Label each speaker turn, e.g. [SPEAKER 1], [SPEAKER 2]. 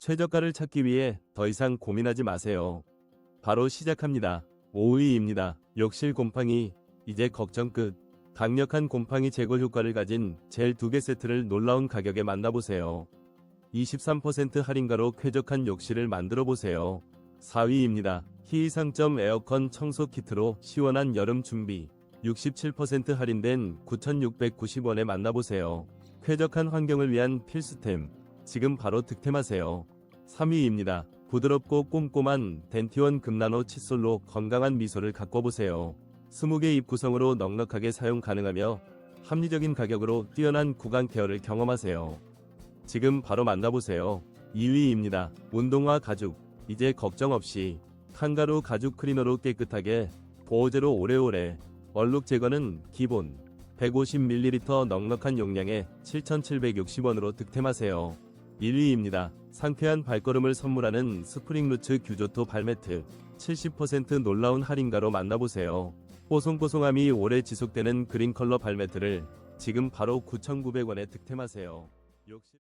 [SPEAKER 1] 최저가를 찾기 위해 더 이상 고민하지 마세요. 바로 시작합니다. 5위입니다. 욕실 곰팡이 이제 걱정 끝. 강력한 곰팡이 제거 효과를 가진 젤 2개 세트를 놀라운 가격에 만나보세요. 23% 할인가로 쾌적한 욕실을 만들어 보세요. 4위입니다. 희상점 에어컨 청소 키트로 시원한 여름 준비. 67% 할인된 9,690원에 만나보세요. 쾌적한 환경을 위한 필수템. 지금 바로 득템하세요. 3위입니다. 부드럽고 꼼꼼한 덴티원 금나노 칫솔로 건강한 미소를 가꿔보세요. 20개 입 구성으로 넉넉하게 사용 가능하며 합리적인 가격으로 뛰어난 구강 케어를 경험하세요. 지금 바로 만나보세요. 2위입니다. 운동화 가죽. 이제 걱정 없이 칸가루 가죽 클리너로 깨끗하게 보호제로 오래오래 얼룩 제거는 기본 150ml 넉넉한 용량에 7,760원으로 득템하세요. 1위입니다. 상쾌한 발걸음을 선물하는 스프링루츠 규조토 발매트 70% 놀라운 할인가로 만나보세요. 뽀송뽀송함이 오래 지속되는 그린 컬러 발매트를 지금 바로 9,900원에 득템하세요. 욕실-